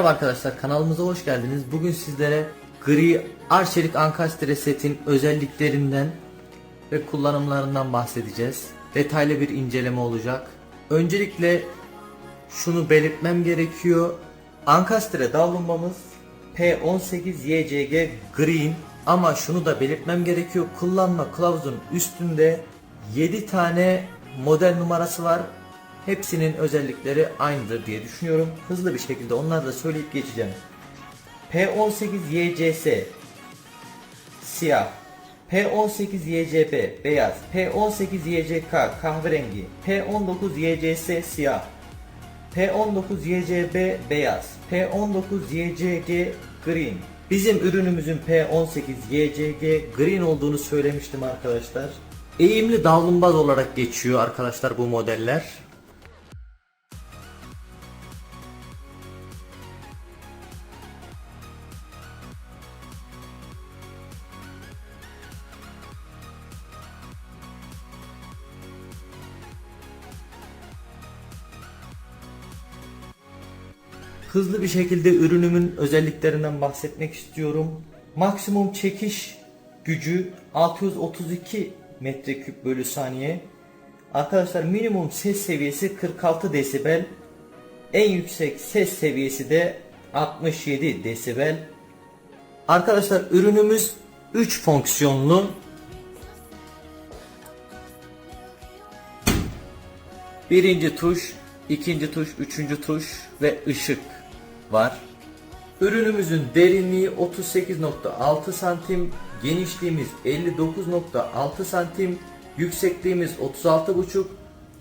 Merhaba arkadaşlar kanalımıza hoş geldiniz. Bugün sizlere gri Arçelik Ankastre setin özelliklerinden ve kullanımlarından bahsedeceğiz. Detaylı bir inceleme olacak. Öncelikle şunu belirtmem gerekiyor. Ankastre davlumbamız P18YCG Green ama şunu da belirtmem gerekiyor. Kullanma kılavuzun üstünde 7 tane model numarası var. Hepsinin özellikleri aynıdır diye düşünüyorum. Hızlı bir şekilde onları da söyleyip geçeceğim. P18YCS siyah, P18YCB beyaz, P18YCK kahverengi, P19YCS siyah, P19YCB beyaz, P19YCG green. Bizim ürünümüzün P18YCG green olduğunu söylemiştim arkadaşlar. Eğimli davlumbaz olarak geçiyor arkadaşlar bu modeller. Hızlı bir şekilde ürünümün özelliklerinden bahsetmek istiyorum. Maksimum çekiş gücü 632 metreküp bölü saniye. Arkadaşlar minimum ses seviyesi 46 desibel. En yüksek ses seviyesi de 67 desibel. Arkadaşlar ürünümüz 3 fonksiyonlu. Birinci tuş, ikinci tuş, üçüncü tuş ve ışık var. Ürünümüzün derinliği 38.6 santim, genişliğimiz 59.6 santim, yüksekliğimiz 36.5,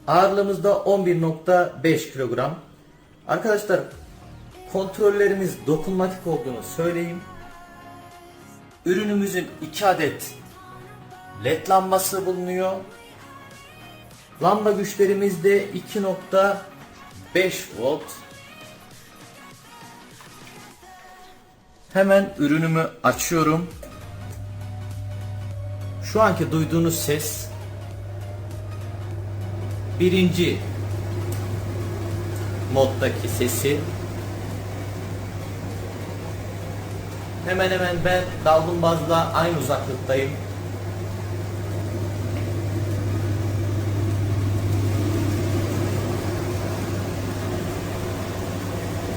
ağırlığımız da 11.5 kilogram. Arkadaşlar kontrollerimiz dokunmatik olduğunu söyleyeyim. Ürünümüzün 2 adet led lambası bulunuyor. Lamba güçlerimiz de 2.5 volt. Hemen ürünümü açıyorum. Şu anki duyduğunuz ses birinci moddaki sesi hemen hemen ben davlumbazla aynı uzaklıktayım.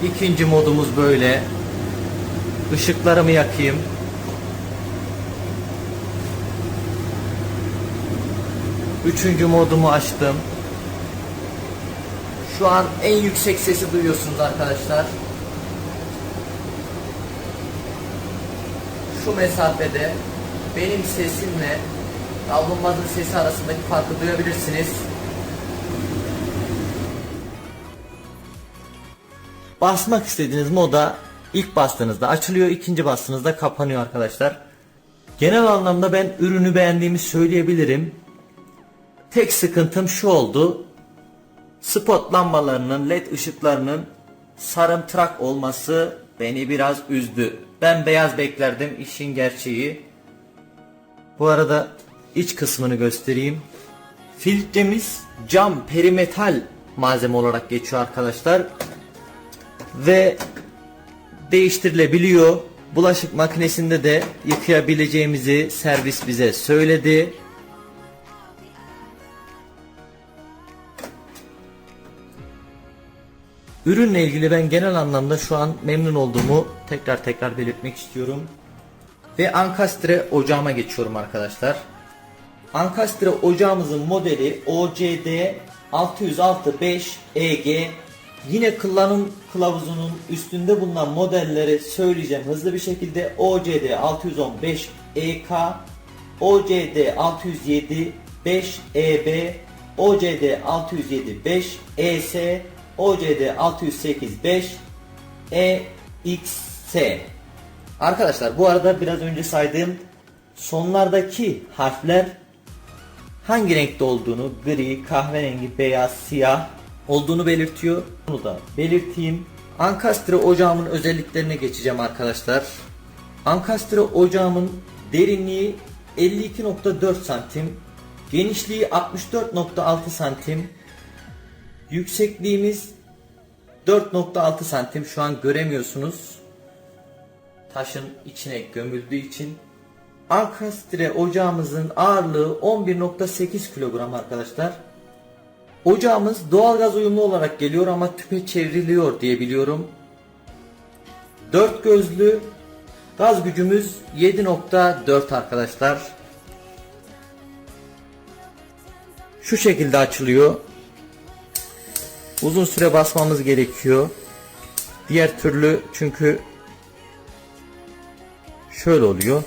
İkinci modumuz böyle. Işıklarımı yakayım. Üçüncü modumu açtım. Şu an en yüksek sesi duyuyorsunuz arkadaşlar. Şu mesafede benim sesimle davlumbazın sesi arasındaki farkı duyabilirsiniz. Basmak istediğiniz moda ilk bastığınızda açılıyor, ikinci bastığınızda kapanıyor arkadaşlar. Genel anlamda ben ürünü beğendiğimi söyleyebilirim. Tek sıkıntım şu oldu. Spot lambalarının, led ışıklarının sarımtırak olması beni biraz üzdü. Ben beyaz beklerdim işin gerçeği. Bu arada iç kısmını göstereyim. Filtremiz cam perimetal malzeme olarak geçiyor arkadaşlar. Ve değiştirilebiliyor. Bulaşık makinesinde de yıkayabileceğimizi servis bize söyledi. Ürünle ilgili ben genel anlamda şu an memnun olduğumu tekrar tekrar belirtmek istiyorum. Ve Ankastre ocağıma geçiyorum arkadaşlar. Ankastre ocağımızın modeli OCD 606 EG Yine kullanım kılavuzunun üstünde bulunan modelleri söyleyeceğim hızlı bir şekilde OCD 615 EK, OCD 607 5 EB, OCD 607 5 ES, OCD 608 5 EXS. Arkadaşlar bu arada biraz önce saydığım sonlardaki harfler hangi renkte olduğunu gri, kahverengi, beyaz, siyah olduğunu belirtiyor. Bunu da belirteyim. Ankastre ocağımın özelliklerine geçeceğim arkadaşlar. Ankastre ocağımın derinliği 52.4 santim, genişliği 64.6 santim, yüksekliğimiz 4.6 santim şu an göremiyorsunuz. Taşın içine gömüldüğü için. Ankastre ocağımızın ağırlığı 11.8 kilogram arkadaşlar. Ocağımız doğalgaz uyumlu olarak geliyor ama tüpe çevriliyor diye biliyorum. 4 gözlü gaz gücümüz 7.4 arkadaşlar. Şu şekilde açılıyor. Uzun süre basmamız gerekiyor. Diğer türlü çünkü şöyle oluyor.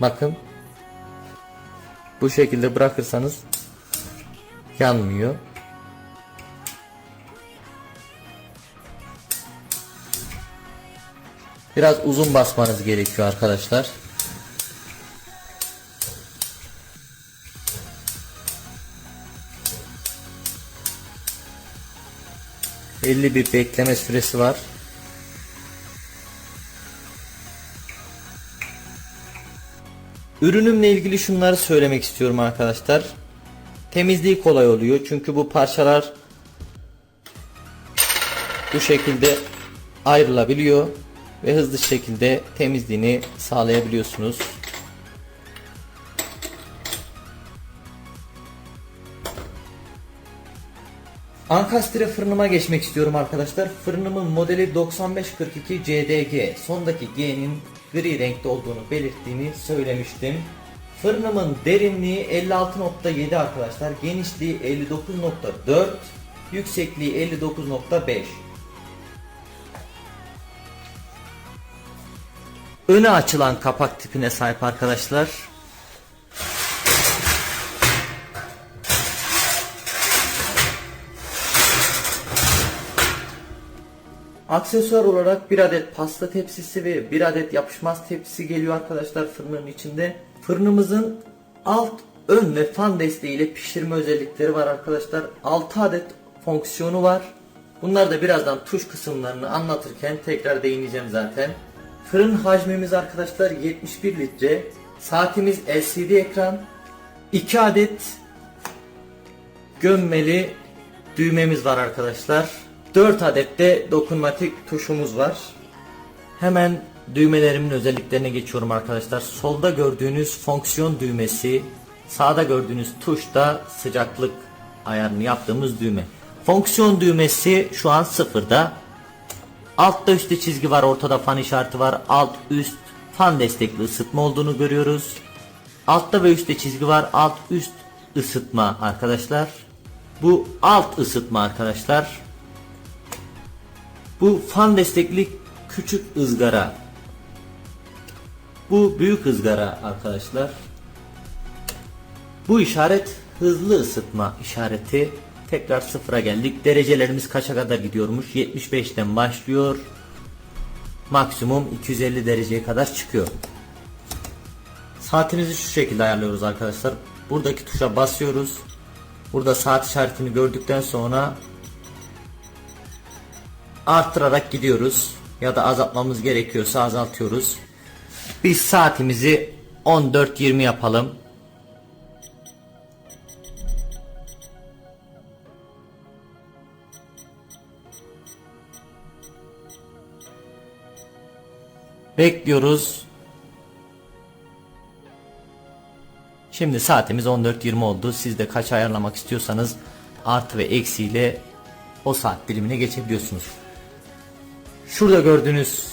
Bakın. Bu şekilde bırakırsanız yanmıyor. Biraz uzun basmanız gerekiyor arkadaşlar. Belli bir bekleme süresi var. Ürünümle ilgili şunları söylemek istiyorum arkadaşlar. Temizliği kolay oluyor çünkü bu parçalar bu şekilde ayrılabiliyor ve hızlı şekilde temizliğini sağlayabiliyorsunuz. Ankastre fırınıma geçmek istiyorum arkadaşlar. Fırınımın modeli 9542 CDG. Sondaki G'nin gri renkte olduğunu belirttiğini söylemiştim. Fırınımın derinliği 56.7 arkadaşlar. Genişliği 59.4. Yüksekliği 59.5. Öne açılan kapak tipine sahip arkadaşlar. Aksesuar olarak bir adet pasta tepsisi ve bir adet yapışmaz tepsisi geliyor arkadaşlar fırının içinde. Fırınımızın alt, ön ve fan desteğiyle pişirme özellikleri var arkadaşlar. 6 adet fonksiyonu var. Bunlar da birazdan tuş kısımlarını anlatırken tekrar değineceğim zaten. Fırın hacmimiz arkadaşlar 71 litre. Saatimiz LCD ekran. 2 adet gömmeli düğmemiz var arkadaşlar. 4 adet de dokunmatik tuşumuz var. Hemen düğmelerimin özelliklerine geçiyorum arkadaşlar. Solda gördüğünüz fonksiyon düğmesi, sağda gördüğünüz tuş da sıcaklık ayarını yaptığımız düğme. Fonksiyon düğmesi şu an sıfırda. Altta üstte çizgi var, ortada fan işareti var. Alt üst fan destekli ısıtma olduğunu görüyoruz. Altta ve üstte çizgi var. Alt üst ısıtma arkadaşlar. Bu alt ısıtma arkadaşlar. Bu fan destekli küçük ızgara. Bu büyük ızgara arkadaşlar. Bu işaret hızlı ısıtma işareti. Tekrar sıfıra geldik. Derecelerimiz kaça kadar gidiyormuş? 75'ten başlıyor. Maksimum 250 dereceye kadar çıkıyor. Saatimizi şu şekilde ayarlıyoruz arkadaşlar. Buradaki tuşa basıyoruz. Burada saat işaretini gördükten sonra arttırarak gidiyoruz. Ya da azaltmamız gerekiyorsa azaltıyoruz. Biz saatimizi 14.20 yapalım. Bekliyoruz. Şimdi saatimiz 14.20 oldu. Siz de kaç ayarlamak istiyorsanız artı ve eksiyle o saat dilimine geçebiliyorsunuz. Şurada gördüğünüz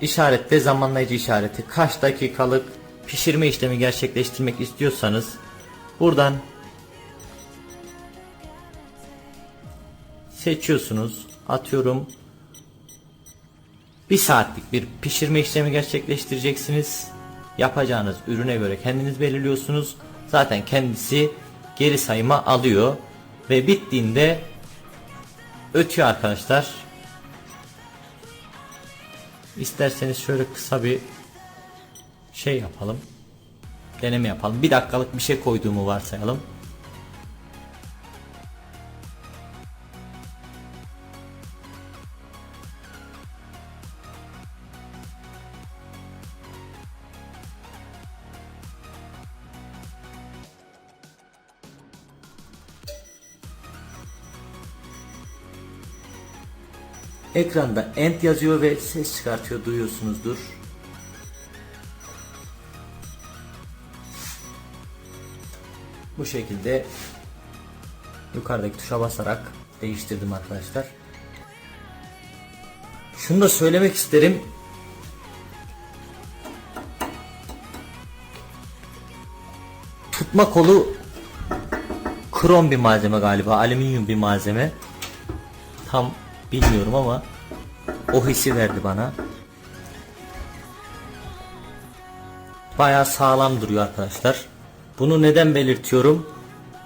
işaretle zamanlayıcı işareti kaç dakikalık pişirme işlemi gerçekleştirmek istiyorsanız buradan seçiyorsunuz. Atıyorum bir saatlik bir pişirme işlemi gerçekleştireceksiniz. Yapacağınız ürüne göre kendiniz belirliyorsunuz. Zaten kendisi geri sayıma alıyor ve bittiğinde ötüyor arkadaşlar. İsterseniz şöyle kısa bir şey yapalım. Deneme yapalım. Bir dakikalık bir şey koyduğumu varsayalım. Ekranda end yazıyor ve ses çıkartıyor duyuyorsunuzdur. Bu şekilde yukarıdaki tuşa basarak değiştirdim arkadaşlar. Şunu da söylemek isterim. Tutma kolu krom bir malzeme galiba. Alüminyum bir malzeme. Tam bilmiyorum ama o hissi verdi bana. Bayağı sağlam duruyor arkadaşlar. Bunu neden belirtiyorum?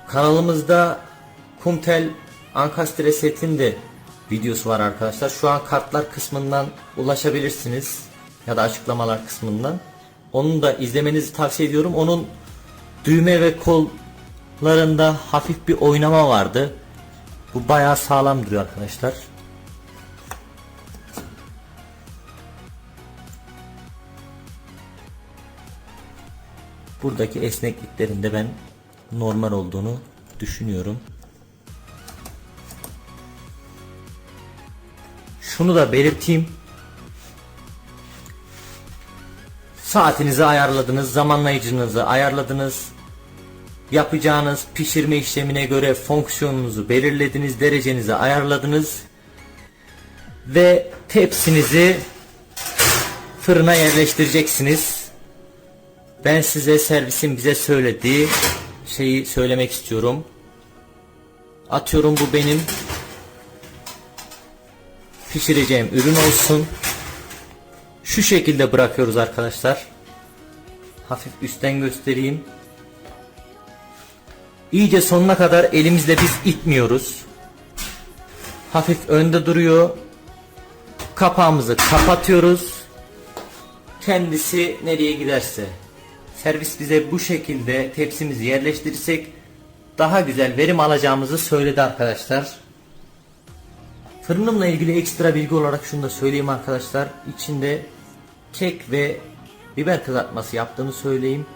Kanalımızda Kumtel Ankastre setin de videosu var arkadaşlar. Şu an kartlar kısmından ulaşabilirsiniz ya da açıklamalar kısmından. Onu da izlemenizi tavsiye ediyorum. Onun düğme ve kollarında hafif bir oynama vardı. Bu bayağı sağlam duruyor arkadaşlar. Buradaki esnekliklerinde ben normal olduğunu düşünüyorum. Şunu da belirteyim. Saatinizi ayarladınız, zamanlayıcınızı ayarladınız. Yapacağınız pişirme işlemine göre fonksiyonunuzu belirlediniz, derecenizi ayarladınız. Ve tepsinizi fırına yerleştireceksiniz. Ben size servisin bize söylediği şeyi söylemek istiyorum. Atıyorum bu benim pişireceğim ürün olsun. Şu şekilde bırakıyoruz arkadaşlar. Hafif üstten göstereyim. İyice sonuna kadar elimizle biz itmiyoruz. Hafif önde duruyor. Kapağımızı kapatıyoruz. Kendisi nereye giderse. Servis bize bu şekilde tepsimizi yerleştirirsek daha güzel verim alacağımızı söyledi arkadaşlar. Fırınımla ilgili ekstra bilgi olarak şunu da söyleyeyim arkadaşlar. İçinde kek ve biber kızartması yaptığını söyleyeyim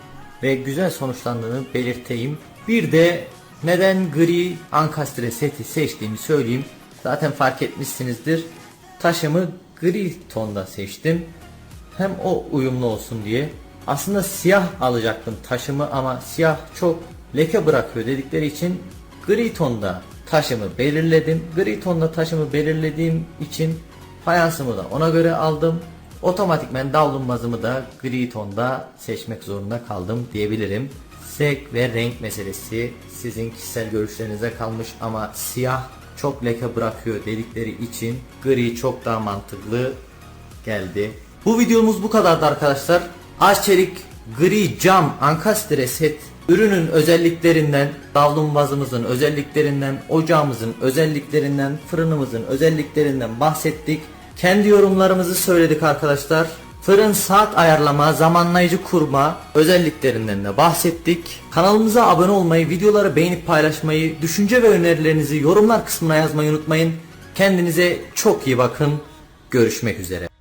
ve güzel sonuçlandığını belirteyim. Bir de neden gri ankastre seti seçtiğimi söyleyeyim. Zaten fark etmişsinizdir. Taşımı gri tonda seçtim. Hem o uyumlu olsun diye. Aslında siyah alacaktım taşımı ama siyah çok leke bırakıyor dedikleri için gri tonda taşımı belirledim. Gri tonda taşımı belirlediğim için fayansımı da ona göre aldım. Otomatikmen davlumbazımı da gri tonda seçmek zorunda kaldım diyebilirim. Zevk ve renk meselesi sizin kişisel görüşlerinize kalmış ama siyah çok leke bırakıyor dedikleri için gri çok daha mantıklı geldi. Bu videomuz bu kadardı arkadaşlar. Arçelik gri cam ankastre set ürünün özelliklerinden, davlumbazımızın özelliklerinden, ocağımızın özelliklerinden, fırınımızın özelliklerinden bahsettik. Kendi yorumlarımızı söyledik arkadaşlar. Fırın saat ayarlama, zamanlayıcı kurma özelliklerinden de bahsettik. Kanalımıza abone olmayı, videoları beğenip paylaşmayı, düşünce ve önerilerinizi yorumlar kısmına yazmayı unutmayın. Kendinize çok iyi bakın. Görüşmek üzere.